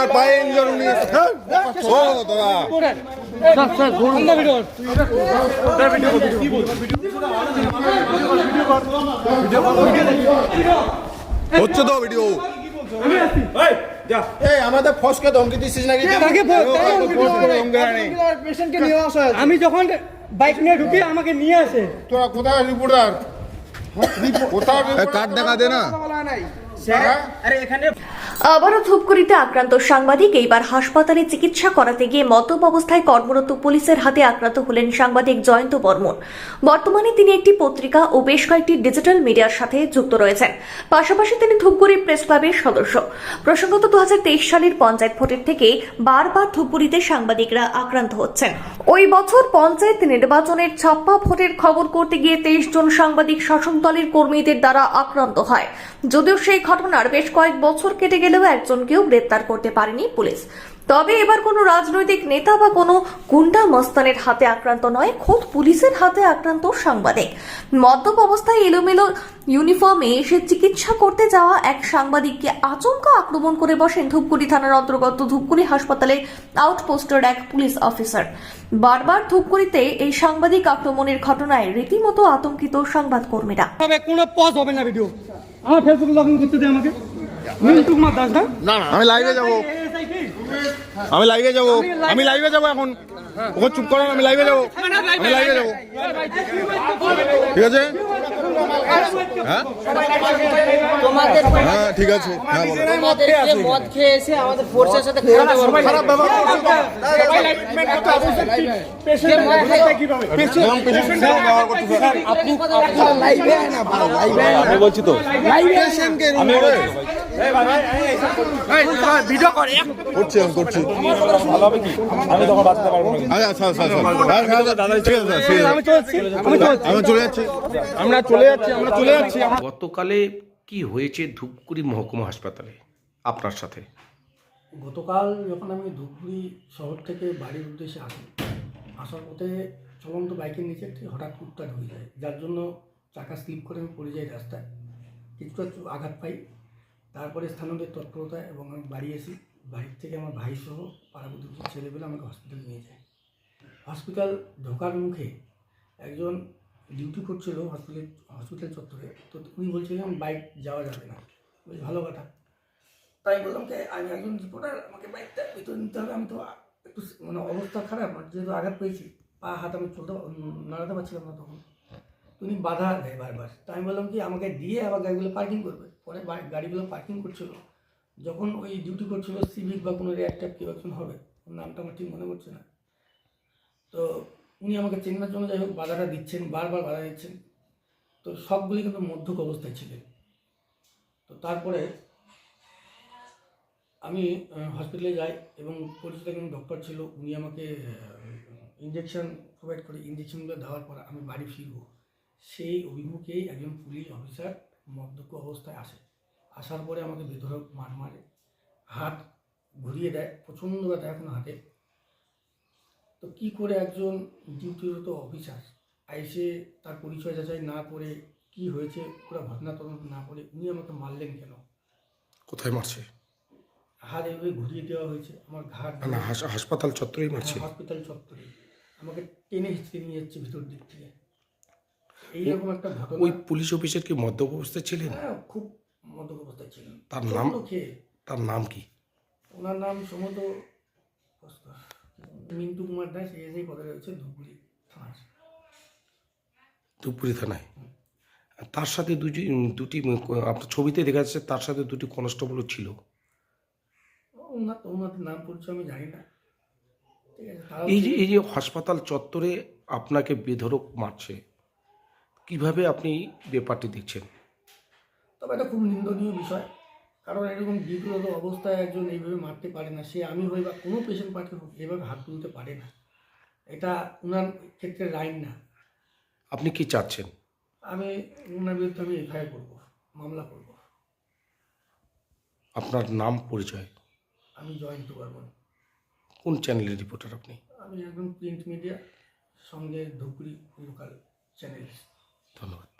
আমার পায়ে ইঞ্জুরি নিয়েছে ও দাদা। হচ্ছে তো ভিডিও আমাদের ফসকে ধমকি দিচ্ছিস নাকি। আমি যখন বাইক নিয়ে ঢুকি আমাকে নিয়ে আসে। তোরা কোথায় রিপোর্টার কোথায় কার্ড দেখা দে না। আবারও ধূপগুড়িতে আক্রান্ত সাংবাদিক। এইবার হাসপাতালে চিকিৎসা করাতে গিয়ে মদ্যপ অবস্থায় কর্মরত পুলিশের হাতে আক্রান্ত হলেন সাংবাদিক জয়ন্ত বর্মন। বর্তমানে তিনি একটি পত্রিকা ও বেশ কয়েকটি ডিজিটাল মিডিয়ার সাথে যুক্ত রয়েছেন। পাশাপাশি তিনি ধূপগুড়ি প্রেস ক্লাবের সদস্য। প্রসঙ্গত দু সালের পঞ্চায়েত ভোটের থেকে বারবার ধূপগুড়িতে সাংবাদিকরা আক্রান্ত হচ্ছেন। ওই বছর পঞ্চায়েত নির্বাচনের ছাপ্পা ভোটের খবর করতে গিয়ে তেইশ জন সাংবাদিক শাসক দলের কর্মীদের দ্বারা আক্রান্ত হয়। যদিও সেই ঘটনার বেশ কয়েক বছর কেটে গেলেও একজনকেও গ্রেপ্তার করতে পারেনি পুলিশ। তবে এবার কোনো রাজনৈতিক নেতা বা কোনো গুন্ডা মস্তানের হাতে আক্রান্ত নয়, খোদ পুলিশের হাতে আক্রান্ত সাংবাদিক। মদ্যপ অবস্থায় এলোমেলো ইউনিফর্মে এসে চিকিৎসা করতে যাওয়া এক সাংবাদিককে আচমকা আক্রমণ করে বসেন ধূপগুড়ি থানার অন্তর্গত ধূপগুড়ি হাসপাতালে আউটপোস্টের এক পুলিশ অফিসার। বারবার ধূপগুড়িতে এই সাংবাদিক আক্রমণের ঘটনায় রীতিমতো আতঙ্কিত সংবাদকর্মীরা। কোনো পজ হবে না ভিডিও আমার ফেসবুক লগ ইন করতে দে আমাকে মিন্টু কুমার দাস না আমি লাইভে যাব আমি লাইভে যাব আমি লাইভে যাব এখন ওকে চুপ করো আমি লাইভে যাব আমি লাইভে যাব ঠিক আছে হ্যাঁ হ্যাঁ ঠিক আছে হ্যাঁ মদ খেয়ে এসে আমাদের ফোর্সের সাথে খারাপ আমি বলছি তো পেশেন্টকে আমি করছি আমি করছি আচ্ছা আচ্ছা আচ্ছা আচ্ছা দাদা ঠিক আছে ঠিক আছে আমি চলছি আমি চলছি আমি চলে যাচ্ছি আমরা চলে যাচ্ছি আমরা চলে যাচ্ছি গতকালে কি হয়েছে ধূপগুড়ি মহকুমা হাসপাতালে আপনার সাথে? গতকাল যখন আমি ধূপগুড়ি শহর থেকে বাড়ির উদ্দেশ্যে আসি আসার পথে চলন্ত বাইকের নিচে একটি হঠাৎ কুটটা হয়ে যায় যার জন্য চাকা স্লিপ করে আমি পড়ে যাই রাস্তায়। কিছুটা আঘাত পাই। তারপরে স্থানীয়দের তৎপরতায় এবং আমি বাড়ি এসি বাড়ির থেকে আমার ভাই সহ পাড়া প্রতিবেশী ছেলেবেলে আমাকে হসপিটালে নিয়ে যায়। হসপিটাল ঢোকার মুখে একজন ডিউটি করছিল হসপিটাল হসপিটাল চত্বরে। তো উনি বলছিলেন বাইক যাওয়া যাবে না। বেশ ভালো কথা। তাই বললাম যে আমি একজন রিপোর্টার আমাকে বাইকটা ভিতরে নিতে হবে। আমি তো একটু মানে অবস্থা খারাপ যেহেতু আঘাত পেয়েছি, পা, হাত আমি চলতে নাড়াতে পারছিলাম না তখন। উনি বাধা দেয় বারবার। তাই আমি বললাম কি, আমাকে দিয়ে আবার গাড়িগুলো পার্কিং করবে। পরে গাড়িগুলো পার্কিং করছিল। যখন ওই ডিউটি করছিল সিভিক বা কোনো রিয়াক্টার কেউ একজন হবে নামটা আমার ঠিক মনে পড়ছে না। তো উনি আমাকে চেনার জন্য যাই হোক বাধাটা দিচ্ছেন, বারবার বাধা দিচ্ছেন। তো সবগুলি কিন্তু মধ্যক অবস্থায় ছিলেন। তো তারপরে আমি হসপিটালে যাই এবং পরিচিত একজন ডক্টর ছিল, উনি আমাকে ইঞ্জেকশন প্রোভাইড করে। ইঞ্জেকশনগুলো দেওয়ার পর আমি বাড়ি ফিরব। সেই অভিমুখেই একজন পুলিশ অফিসার মদ্যপ অবস্থায় আসে। আসার পরে আমাকে বেধরক মার মারে। হাত ঘুরিয়ে দেয় প্রচণ্ড ব্যথা এখন হাতে। তো কি করে একজন ডিউটিরত অফিসার আইসে তার পরিচয় যাচাই না করে কি হয়েছে পুরো ঘটনা তদন্ত না করে উনি আমাকে মারলেন কেন? কোথায় মারছে? হাত এভাবে ঘুরিয়ে দেওয়া হয়েছে আমার ঘাট না হাস- হাসপাতাল চত্বরেই মারছে। হসপিটাল চত্বরে। আমাকে টেনে হিচকে নিয়ে যাচ্ছে ভিতর দিক থেকে। এইরকম একটা ঘটনা। ওই পুলিশ অফিসার কি মদ্যপ অবস্থায় ছিলেন? হ্যাঁ, খুব মদ্যপ অবস্থায় ছিলেন। তার নাম? তার নাম কি? ওনার নাম সমত মিন্টু কুমার দাস এসেই পদে রয়েছে ধুপগুড়ি থানার। ধূপগুড়ি থানায়? তার সাথে দুটি দুটি আপনার ছবিতে দেখা যাচ্ছে তার সাথে দুটি কনস্টেবলও ছিল। ওনার ওনাদের নাম পরিচয় আমি জানি না। এই যে এই যে হাসপাতাল চত্বরে আপনাকে বেধরক মারছে কীভাবে আপনি ব্যাপারটি দেখছেন? তবে এটা খুব নিন্দনীয় বিষয়। কারণ এরকম বিব্রত অবস্থায় একজন এইভাবে মারতে পারে না সে আমি হই বা কোনো পেশেন্ট পার্টি হোক এভাবে হাত তুলতে পারে না। এটা ওনার ক্ষেত্রে রাইন না। আপনি কি চাচ্ছেন? আমি ওনার বিরুদ্ধে আমি এফআইআর করব মামলা করব। আপনার নাম পরিচয়? আমি জয়েন্ট বর্মন। কোন চ্যানেলের রিপোর্টার আপনি? আমি একজন প্রিন্ট মিডিয়া সঙ্গে ধুপগুড়ি লোকাল চ্যানেল ধন্যবাদ।